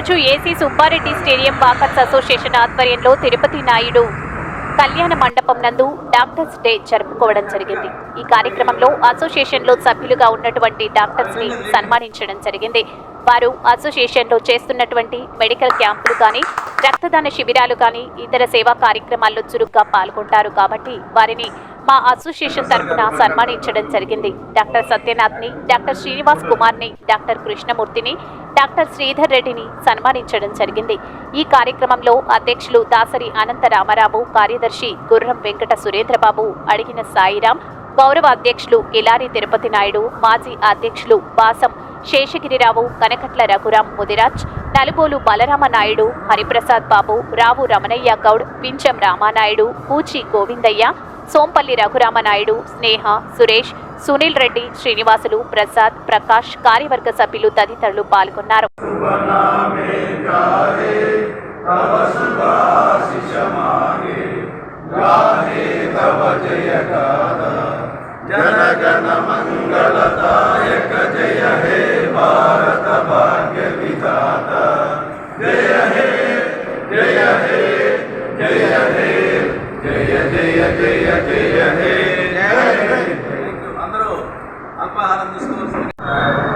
ఈరోజు AC Subbareddy stadium walkers association ఆధ్వర్యంలో తిరుపతి నాయుడు కళ్యాణ మండపం నందు డాక్టర్స్ డే జరుపుకోవడం జరిగింది. ఈ కార్యక్రమంలో అసోసియేషన్లో సభ్యులుగా ఉన్నటువంటి డాక్టర్స్ని సన్మానించడం జరిగింది. వారు అసోసియేషన్లో చేస్తున్నటువంటి మెడికల్ క్యాంపులు కానీ రక్తదాన శిబిరాలు కానీ ఇతర సేవా కార్యక్రమాల్లో చురుగ్గా పాల్గొంటారు కాబట్టి వారిని మా అసోసియేషన్ తరఫున సన్మానించడం జరిగింది. డాక్టర్ సత్యనాథ్ని డాక్టర్ శ్రీనివాస్ కుమార్ని డాక్టర్ కృష్ణమూర్తిని డాక్టర్ శ్రీధర్ రెడ్డిని సన్మానించడం జరిగింది. ఈ కార్యక్రమంలో అధ్యక్షులు దాసరి అనంత రామారావు కార్యదర్శి గుర్రం వెంకట సురేంద్రబాబు అడిగిన సాయిరాం గౌరవ అధ్యక్షులు కిలారి తిరుపతి నాయుడు మాజీ అధ్యక్షులు బాసం శేషగిరిరావు కనకట్ల రఘురాం ముదిరాజ్ నలుబోలు బలరామ నాయుడు హరిప్రసాద్ బాబు రావు రమణయ్య గౌడ్ పించం రామానాయుడు పూచి గోవిందయ్య సోంపల్లి రఘురామనాయుడు స్నేహ సురేష్ సునీల్ రెడ్డి శ్రీనివాసులు ప్రసాద్ ప్రకాష్ కార్యవర్గ సభ్యులు తదితరులు పాల్గొన్నారు. జయ హే జయ హే జయ హే.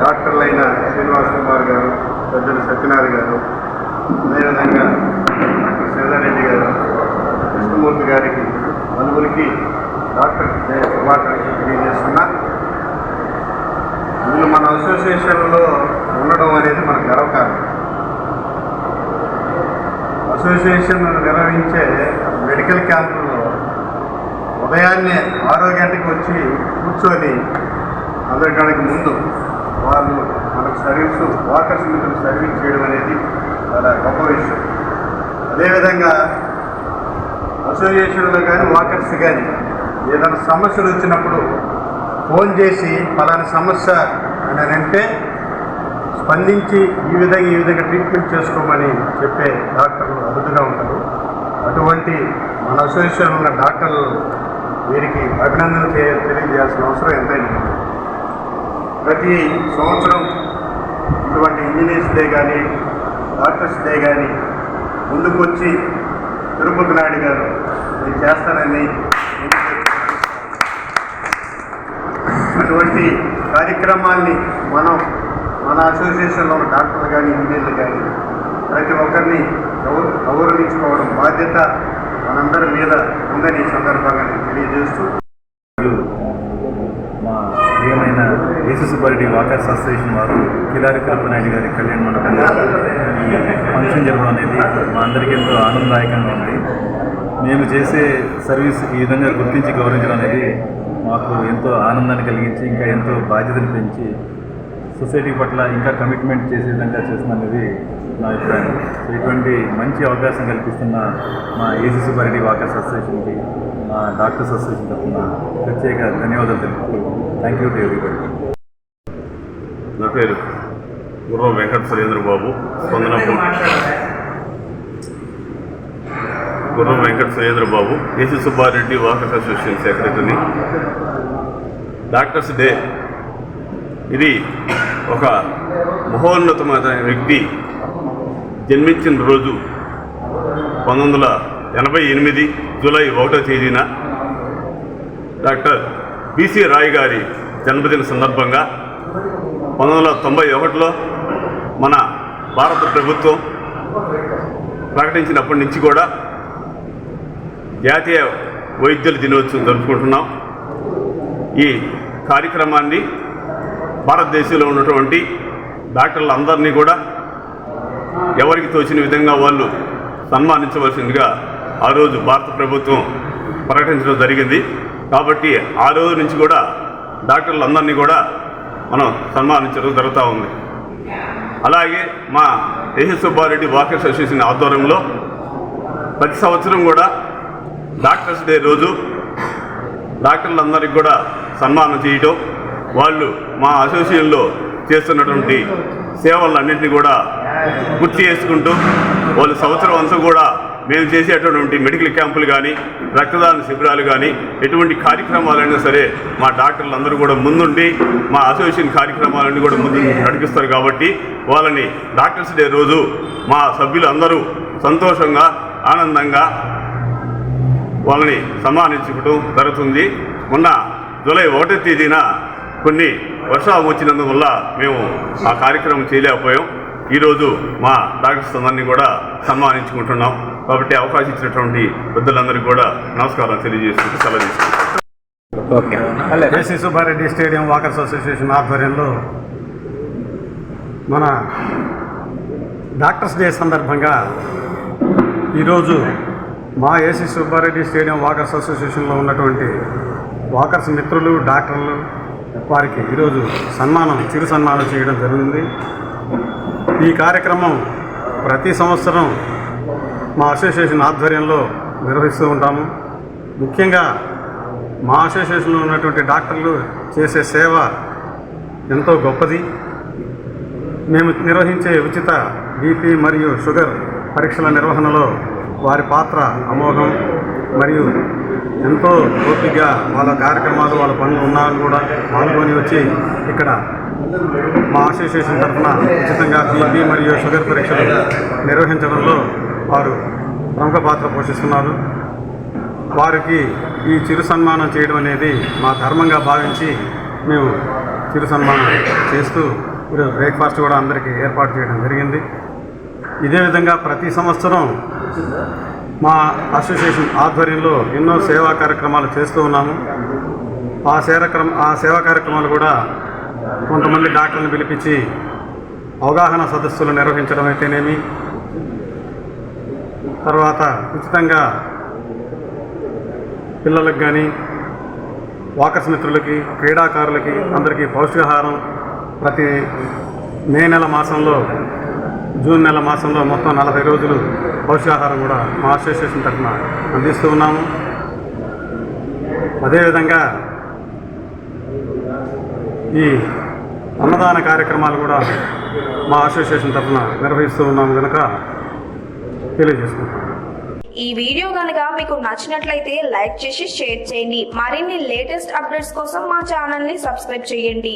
డాక్టర్లైన శ్రీనివాస్ కుమార్ గారు పెద్దలు సత్యనారాయణ గారు అదేవిధంగా డాక్టర్ గారు కృష్ణమూర్తి గారికి నలుగురికి డాక్టర్ శుభాకాంక్షలు తెలియజేస్తున్నా. ఇందులో మన అసోసియేషన్లో ఉండడం అనేది మన గర్వకారం అసోసియేషన్ నిర్వహించే మెడికల్ క్యాంపుల్లో ఉదయాన్నే ఆరో గంటకి వచ్చి కూర్చొని అందరికాడికి ముందు వాళ్ళు మనకు సర్వీస్ వాకర్స్ మీద సర్వీస్ చేయడం అనేది చాలా గొప్ప విషయం. అదేవిధంగా అసోసియేషన్లో కానీ వాకర్స్ కానీ ఏదైనా సమస్యలు వచ్చినప్పుడు ఫోన్ చేసి పలాని సమస్య అని అంటే స్పందించి ఈ విధంగా ఈ విధంగా ట్రీట్మెంట్ చేసుకోమని చెప్పే డాక్టర్లు అరుదుగా ఉంటారు. అటువంటి మన అసోసియేషన్ ఉన్న డాక్టర్లు వీరికి అభినందన తెలియజేయాల్సిన అవసరం ఎంతైనా ప్రతి సంవత్సరం ఇటువంటి ఇంజనీర్స్ డే కానీ డాక్టర్స్ డే కానీ ముందుకొచ్చి తిరుపతి నాయుడు గారు నేను చేస్తానని అటువంటి కార్యక్రమాల్ని మనం మన అసోసియేషన్లో ఉన్న డాక్టర్లు కానీ ఇంజనీర్లు కానీ ప్రతి ఒక్కరిని గౌర గౌరవించుకోవడం బాధ్యత మనందరి మీద ఉందని ఈ సందర్భంగా నేను తెలియజేస్తూ మా ప్రియమైన యేసు సుబ్బారెడ్డి వాకర్స్ అసోసియేషన్ వారు కిలారి కల్పనాయుడు గారి కళ్యాణ మండపంలో ఈ ఫంక్షన్ జరగడం అనేది మా అందరికీ ఎంతో ఆనందదాయకంగా ఉంది. మేము చేసే సర్వీస్ ఈ విధంగా గుర్తించి గౌరవించడం అనేది మాకు ఎంతో ఆనందాన్ని కలిగించి ఇంకా ఎంతో బాధ్యతను పెంచి సొసైటీ పట్ల ఇంకా కమిట్మెంట్ చేసే విధంగా చేస్తుందనేది నా అభిప్రాయం. సో ఇటువంటి మంచి అవకాశం కల్పిస్తున్న మా ఏసీ సుబ్బారెడ్డి వాకర్స్ అసోసియేషన్కి మా డాక్టర్స్ అసోసియేషన్ తరఫున ప్రత్యేక ధన్యవాదాలు తెలుపుతూ థ్యాంక్ యూ టు ఎవ్రీబడి నా పేరు గుర్రం Venkata Surendra Babu స్పందనపూర్ Gurram Venkata Surendra Babu AC Subbareddy walkers association సెక్రటరీని డాక్టర్స్ డే ఇది ఒక మహోన్నతమైన వ్యక్తి జన్మించిన రోజు పంతొమ్మిది వందల ఎనభై ఎనిమిది జూలై ఒకటో తేదీన డాక్టర్ బిసి రాయ్ గారి జన్మదిన సందర్భంగా పంతొమ్మిది వందల తొంభై ఒకటిలో మన భారత ప్రభుత్వం ప్రకటించినప్పటి నుంచి కూడా జాతీయ వైద్యుల దినోత్సవం జరుపుకుంటున్నాం. ఈ కార్యక్రమాన్ని భారతదేశంలో ఉన్నటువంటి డాక్టర్లందరినీ కూడా ఎవరికి తోచిన విధంగా వాళ్ళు సన్మానించవలసిందిగా ఆ రోజు భారత ప్రభుత్వం ప్రకటించడం జరిగింది. కాబట్టి ఆ రోజు నుంచి కూడా డాక్టర్లందరినీ కూడా మనం సన్మానించడం జరుగుతూ ఉంది. అలాగే మా ఏహి సుబ్బారెడ్డి వాకర్స్ అసోసియేషన్ ఆధ్వర్యంలో ప్రతి సంవత్సరం కూడా డాక్టర్స్ డే రోజు డాక్టర్లందరికీ కూడా సన్మానం చేయటం వాళ్ళు మా అసోసియేషన్లో చేస్తున్నటువంటి సేవలన్నింటినీ కూడా గుర్తు చేసుకుంటూ వాళ్ళు సంవత్సరం అంతా కూడా మేము చేసేటటువంటి మెడికల్ క్యాంపులు కానీ రక్తదాన శిబిరాలు కానీ ఎటువంటి కార్యక్రమాలైనా సరే మా డాక్టర్లు అందరూ కూడా ముందుండి మా అసోసియేషన్ కార్యక్రమాలన్నీ కూడా ముందు నడిపిస్తారు కాబట్టి వాళ్ళని డాక్టర్స్ డే రోజు మా సభ్యులు అందరూ సంతోషంగా ఆనందంగా వాళ్ళని సన్మానించుకోవడం జరుగుతుంది. మొన్న జూలై ఒకటో తేదీన కొన్ని వర్షాలు వచ్చినందువల్ల మేము ఆ కార్యక్రమం చేయలేకపోయాం. ఈరోజు మా డాక్టర్స్ అందరినీ కూడా సన్మానించుకుంటున్నాం. కాబట్టి అవకాశం ఇచ్చినటువంటి పెద్దలందరికీ కూడా నమస్కారం తెలియజేసుకుంటూ సెలవు తీసుకుంటాం AC Subbareddy stadium walkers association ఆధ్వర్యంలో మన డాక్టర్స్ డే సందర్భంగా ఈరోజు మా ఏసీ సుబ్బారెడ్డి స్టేడియం వాకర్స్ అసోసియేషన్లో ఉన్నటువంటి వాకర్స్ మిత్రులు డాక్టర్లు వారికి ఈరోజు సన్మానం చిరు సన్మానం చేయడం జరిగింది. ఈ కార్యక్రమం ప్రతి సంవత్సరం మా అసోసియేషన్ ఆధ్వర్యంలో నిర్వహిస్తూ ఉంటాము. ముఖ్యంగా మా అసోసియేషన్లో ఉన్నటువంటి డాక్టర్లు చేసే సేవ ఎంతో గొప్పది. మేము నిర్వహించే ఉచిత బీపీ మరియు షుగర్ పరీక్షల నిర్వహణలో వారి పాత్ర అమోఘం. మరియు ఎంతో ఓపికగా వాళ్ళ కార్యక్రమాలు వాళ్ళ పనులు ఉన్నారని కూడా పాల్గొని వచ్చి ఇక్కడ మా అసోసియేషన్ తరఫున ఉచితంగా బీపీ మరియు షుగర్ పరీక్షలు నిర్వహించడంలో వారు ప్రముఖ పాత్ర పోషిస్తున్నారు. వారికి ఈ చిరు సన్మానం చేయడం అనేది మా ధర్మంగా భావించి మేము చిరు సన్మానం చేస్తూ ఈరోజు బ్రేక్ఫాస్ట్ కూడా అందరికీ ఏర్పాటు చేయడం జరిగింది. ఇదే విధంగా ప్రతి సంవత్సరం మా అసోసియేషన్ ఆధ్వర్యంలో ఎన్నో సేవా కార్యక్రమాలు చేస్తూ ఉన్నాము. ఆ సేవక్రమ ఆ సేవా కార్యక్రమాలు కూడా కొంతమంది డాక్టర్లను పిలిపించి అవగాహన సదస్సులు నిర్వహించడం అయితేనేమి. తర్వాత ఉచితంగా పిల్లలకు కానీ వాకర్స్ మిత్రులకి క్రీడాకారులకి అందరికీ పౌష్టికాహారం ప్రతి మే నెల మాసంలో జూన్ నెల మాసంలో మొత్తం నలభై రోజులు పౌష్టికాహారం కూడా మా అసోసియేషన్ తరఫున అందిస్తూ ఉన్నాము. అదేవిధంగా ఈ అన్నదాన కార్యక్రమాలు కూడా మా అసోసియేషన్ తరఫున నిర్వహిస్తూ ఉన్నాము కనుక తెలియజేసుకుంటాం ఈ వీడియో కనుక మీకు నచ్చినట్లయితే లైక్ చేసి షేర్ చేయండి. మరిన్ని లేటెస్ట్ అప్డేట్స్ కోసం మా ఛానల్ని సబ్స్క్రైబ్ చేయండి.